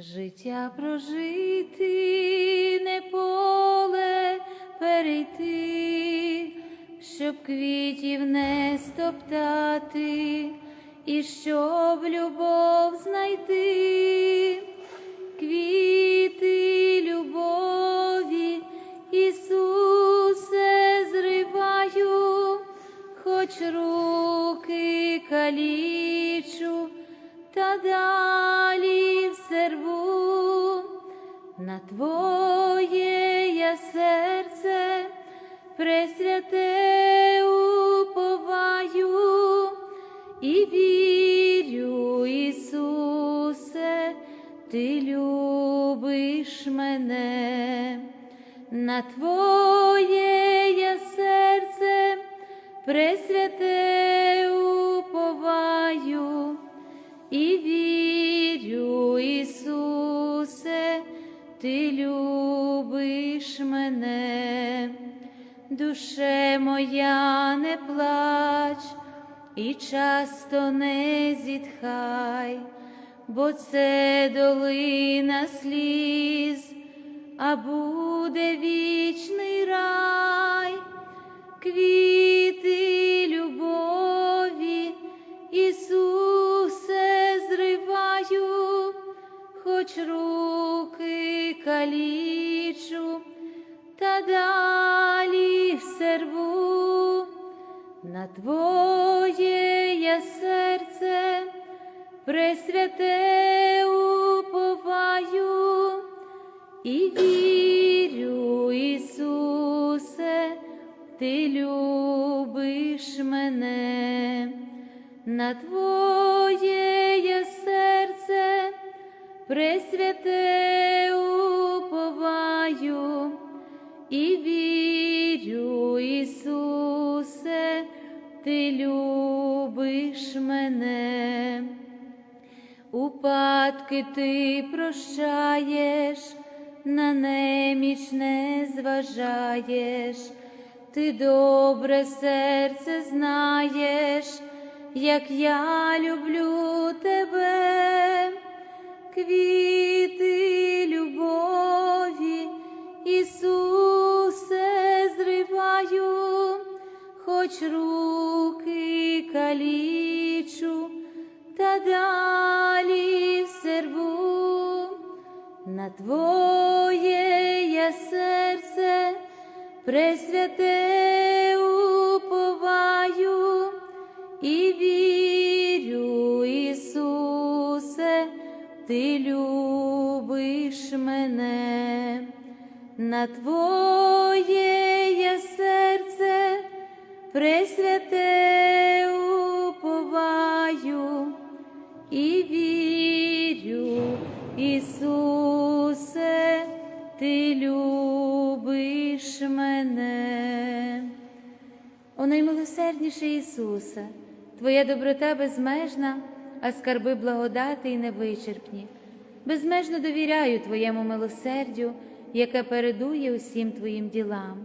Життя прожити, не поле перейти, щоб квітів не стоптати, і щоб любов знайти, квіти любові, Ісусе, зриваю, хоч руки калічу, та далі рву на Твоє я серце пресвяте уповаю і вірю, Ісусе, Ти любиш мене, на Твоє зітхай, бо це долина сліз, а буде вічний рай, квіти любові, Ісусе, зриваю, хоч руки калічу, та далі все рву, на Твоє серце пресвяте уповаю і вірю, Ісусе, Ти любиш мене, на Твоє серце пресвяте уповаю і вірю, Ісусе, Ти любиш мене. Упадки ти прощаєш, на неміч не зважаєш, ти добре серце знаєш, як я люблю тебе, квіти пресвяте уповаю і вірю, Ісусе, Ти любиш мене. О наймилосердніший Ісусе, Твоя доброта безмежна, а скарби благодати й невичерпні. Безмежно довіряю Твоєму милосердю, яке передує усім Твоїм ділам.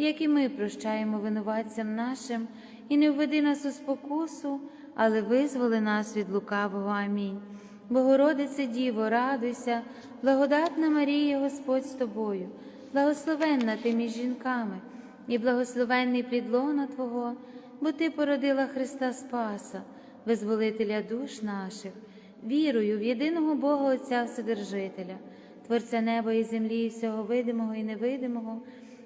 як і ми прощаємо винуватцям нашим, і не введи нас у спокусу, але визволи нас від лукавого. Амінь. Богородице Діво, радуйся, благодатна Марія, Господь з тобою, благословенна ти між жінками, і благословенний плідлона Твого, бо Ти породила Христа Спаса, визволителя душ наших, вірую в єдиного Бога Отця Вседержителя, Творця неба і землі, і всього видимого і невидимого,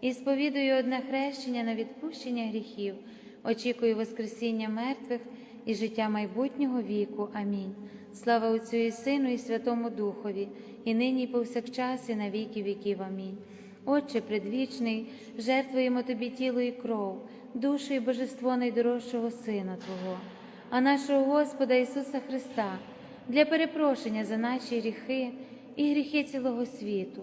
і сповідую одне хрещення на відпущення гріхів, очікую Воскресіння мертвих і життя майбутнього віку. Амінь. Слава Отцю і Сину, і Святому Духові, і нині, і повсякчас, і на віки віків. Амінь. Отче предвічний, жертвуємо Тобі тіло і кров, душу і божество найдорожчого Сина Твого, а нашого Господа Ісуса Христа, для перепрошення за наші гріхи і гріхи цілого світу,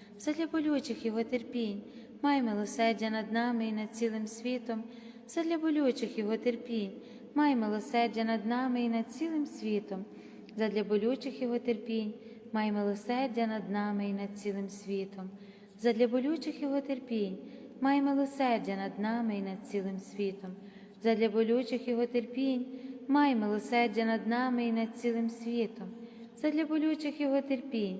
задля болючих Його терпінь. Май милосердя над нами і над цілим світом, задля болючих його терпінь, май милосердя над нами і над цілим світом, задля болючих його терпінь, май милосердя над нами і над цілим світом, задля болючих його терпінь, май милосердя над нами і над цілим світом, задля болючих його терпінь, май милосердя над нами і над цілим світом, задля болючих його терпінь,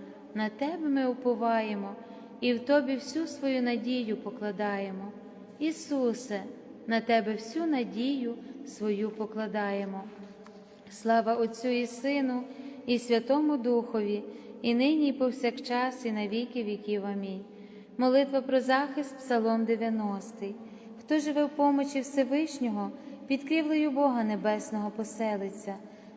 на Тебе ми уповаємо і в Тобі всю свою надію покладаємо. Ісусе, на Тебе всю надію свою покладаємо. Слава Отцю і Сину, і Святому Духові, і нині, і повсякчас, і на віки віків. Амінь. Молитва про захист, Псалом 90. Хто живе в помочі Всевишнього, під кривлею Бога Небесного поселиться,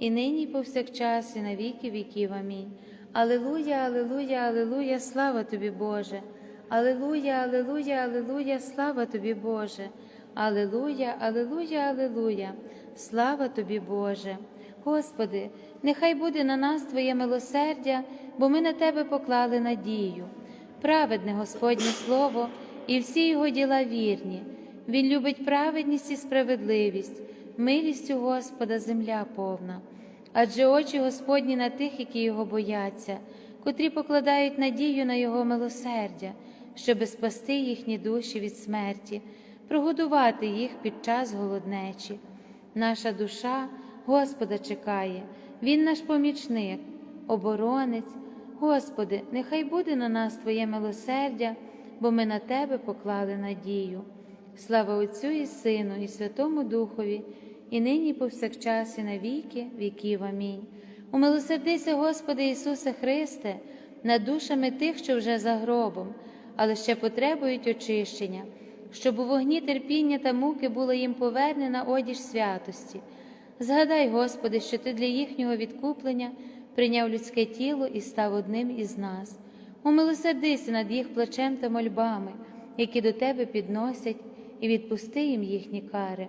і нині, і повсякчас, і на віки віків. Амінь. Аллилуйя, Аллилуйя, Аллилуйя, слава тобі, Боже. Аллилуйя, Аллилуйя, Аллилуйя, слава тобі, Боже. Аллилуйя, Аллилуйя, Аллилуйя, слава тобі, Боже. Господи, нехай буде на нас Твоє милосердя, бо ми на Тебе поклали надію праведне Господнє Слово і всі його діла вірні. Він любить праведність і справедливість, милістю Господа земля повна. Адже очі Господні на тих, які його бояться, котрі покладають надію на Його милосердя, щоби спасти їхні душі від смерті, прогодувати їх під час голоднечі. Наша душа Господа чекає, Він наш помічник. оборонець. Господи, нехай буде на нас Твоє милосердя, бо ми на Тебе поклали надію. Слава Отцю і Сину, і Святому Духові, і нині, і повсякчас, і на віки віків. Амінь. Умилосердися, Господи Ісусе Христе, над душами тих, що вже за гробом, але ще потребують очищення, щоб у вогні терпіння та муки була їм повернена одіж святості. Згадай, Господи, що Ти для їхнього відкуплення прийняв людське тіло і став одним із нас. Умилосердися над їх плачем та мольбами, які до Тебе підносять, і відпусти їм їхні кари.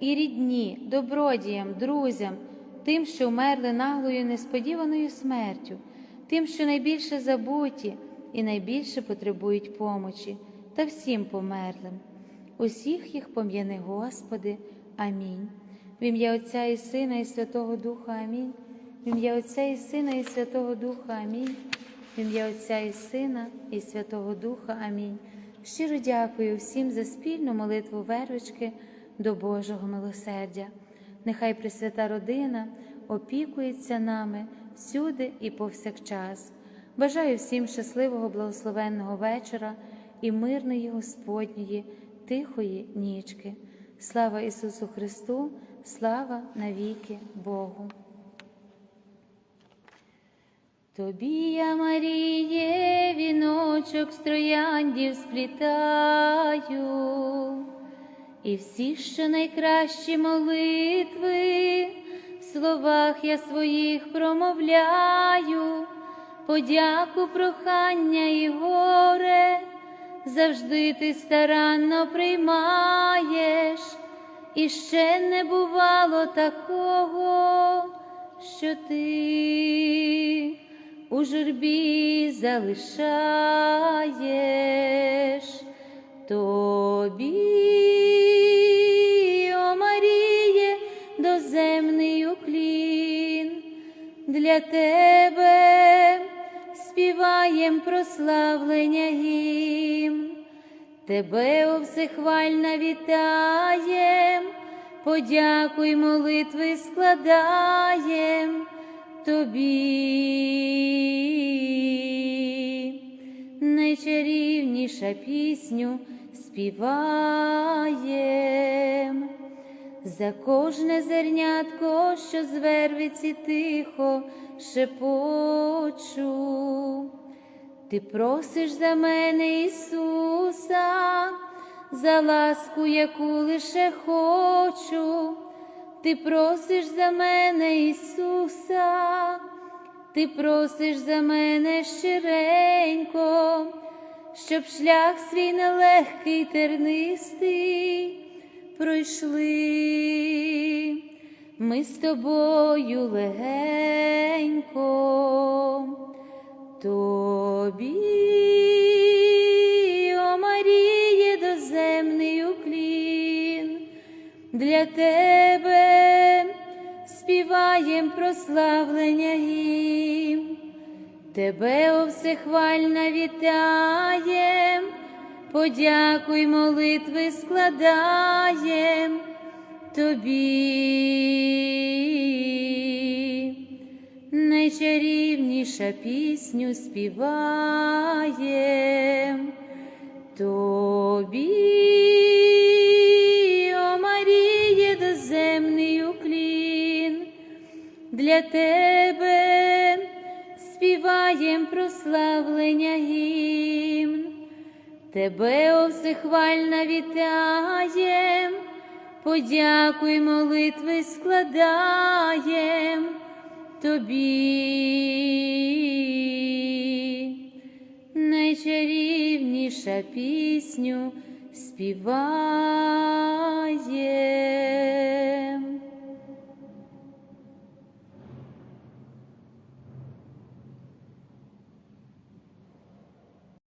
і рідні, добродіям, друзям, тим, що вмерли наглою несподіваною смертю, тим, що найбільше забуті і найбільше потребують помочі, та всім померлим. Усіх їх пом'яни, Господи. Амінь. В ім'я Отця і Сина, і Святого Духа Амінь. В ім'я Отця і Сина, і Святого Духа Амінь. В ім'я Отця і Сина, і Святого Духа Амінь. Щиро дякую всім за спільну молитву вервички до Божого милосердя. Нехай Пресвята Родина опікується нами всюди і повсякчас. Бажаю всім щасливого, благословенного вечора і мирної Господньої, тихої нічки. Слава Ісусу Христу, слава навіки Богу. Тобі я, Маріє, віночок з трояндів сплітаю, і всі, що найкращі молитви, в словах я своїх промовляю, подяку, прохання і горе, завжди ти старанно приймаєш, і ще не бувало такого, що ти у журбі залишаєш тобі, о Маріє, доземний уклін, для тебе співаєм прославлення гімн, тебе о всехвальна вітаєм, подякуй молитви складаєм тобі, найчарівніша пісню співаєм, за кожне зернятко, що з тихо шепочу. Ти просиш за мене, Ісуса, за ласку, яку лише хочу. Ти просиш за мене, Ісуса, ти просиш за мене щиренько, щоб шлях свій нелегкий тернистий пройшли. Ми з тобою легенько, тобі, о Маріє, доземний уклін. Для тебе співаєм прославлення гімн, тебе о всехвальна вітаєм, подякуй молитви складаєм. Тобі, найчарівніша пісню співаєм. Тобі, о доземний уклін, для тебе співаєм прославлення гімн, тебе о всехвальна вітаєм, подякуй молитви складаєм. Тобі. Найчарівніша пісню співає.